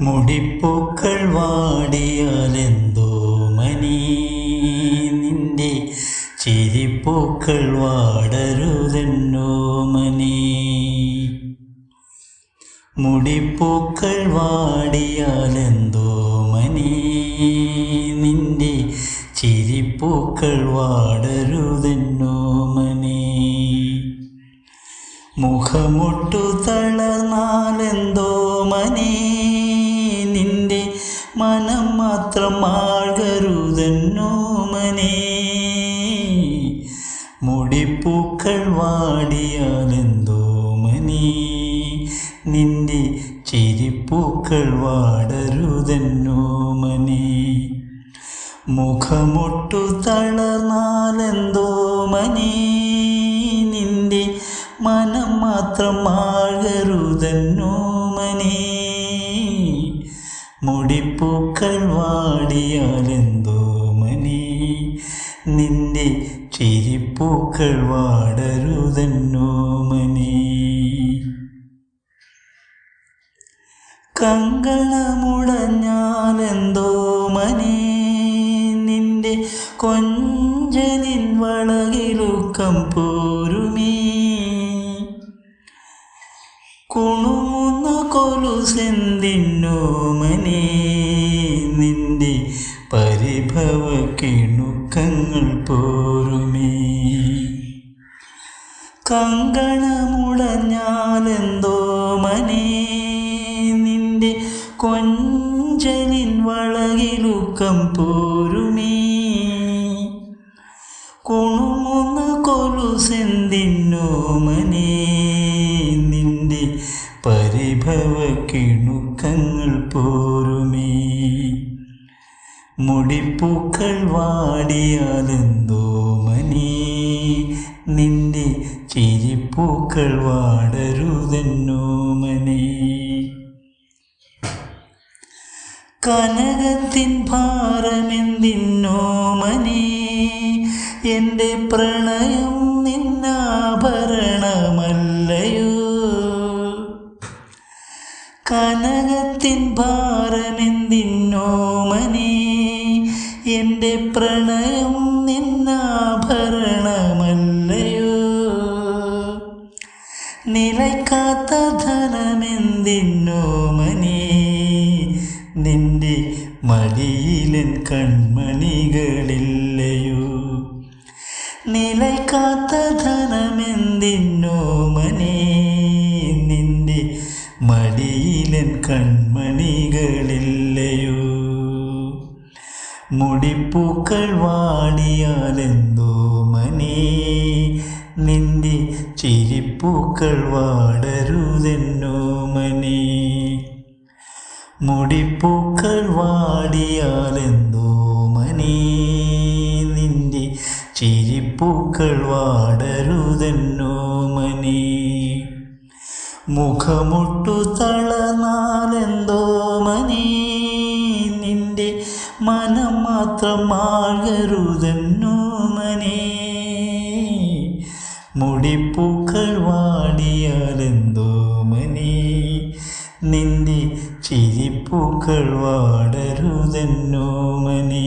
മുടിപ്പൂക്കൾ വാടിയാലെന്തോ മനി. നിന്റെ ചിരിപ്പൂക്കൾ വാടരുതെന്നോ മനി. മുടിപ്പൂക്കൾ വാടിയാലെന്തോ മനി. നിന്റെ ചിരിപ്പൂക്കൾ വാടരുതെന്നോ മനി. മുഖമൊട്ടു മുടിപ്പൂക്കൾ വാടിയാലെന്തോ മനി. നിന്റെ ചിരിപ്പൂക്കൾ വാടരുതെന്നോ മനി. മുഖമൊട്ടു തളർന്നാലെന്തോ മനി. നിന്റെ മനം മാത്രം ആകരുതെന്നോ മനി. മുടിപ്പൂക്കൾ വാടിയാലെന്തോ മനി. നിന്റെ ചിരിപ്പൂക്കൾ വാടരുതെന്നോ കങ്കണമുടഞ്ഞാലെന്തോ മനി. നിന്റെ കൊഞ്ചലിൻ വളകിലുക്കം പോരുമേ. കുണുമുന്ന കൊലുസെന്തിന്നോ മനി. നിന്റെ പരിഭവ കിണുക്കങ്ങൾ പോരുമേ. കങ്കണമുടഞ്ഞാലെന്തോ മനി. നിന്റെ കൊഞ്ചലിൻ വളകിലുക്കം പോരുമേ. കുണുമുന്ന കൊലുസെന്തിന്നോ മനി. നിന്റെ പരിഭവ കിണുക്കങ്ങൾ പോരുമേ. മുടിപ്പൂക്കൾ വാടിയാലെന്തോ മനി. നിന്റെ ചിരിപ്പൂക്കൾ വാടരുതെന്നോ മനി. കനകത്തിൻ ഭാരമെന്തിന്നോ മനി. എന്റെ പ്രണയം നിന്നാഭരണമല്ലയോ. കനകത്തിൻ ഭാരമെന്തിന്നോ മനി. എന്റെ പ്രണയം നിന്നാഭരണമല്ലയോ? നിലയ്ക്കാത്ത ധനമെന്തിന്നോ മനി? നിന്റെ മടിയിലൻ കൺമണികളില്ലയോ? നിലയ്ക്കാത്ത ധനമെന്തിന്നോ മനി? നിന്റെ മടിയിലൻ കൺമണികളില്ലയോ മുടിപ്പൂക്കൾ വാടിയാലെന്തോ മനി നിന്റെ ചിരിപ്പൂക്കൾ വാടരുതെന്നോ മനി മുടിപ്പൂക്കൾ വാടിയാലെന്തോ മനി നിന്റെ ചിരിപ്പൂക്കൾ വാടരുതെന്നോ മനി മുഖമുട്ടു തളർന്നാലെന്തോ മനം മാത്രം മനി മുടിപ്പൂക്കൾ വാടിയാലെന്തോ മനേ നിന്റെ ചിരിപ്പൂക്കൾ വാടരുതെന്നോ മനി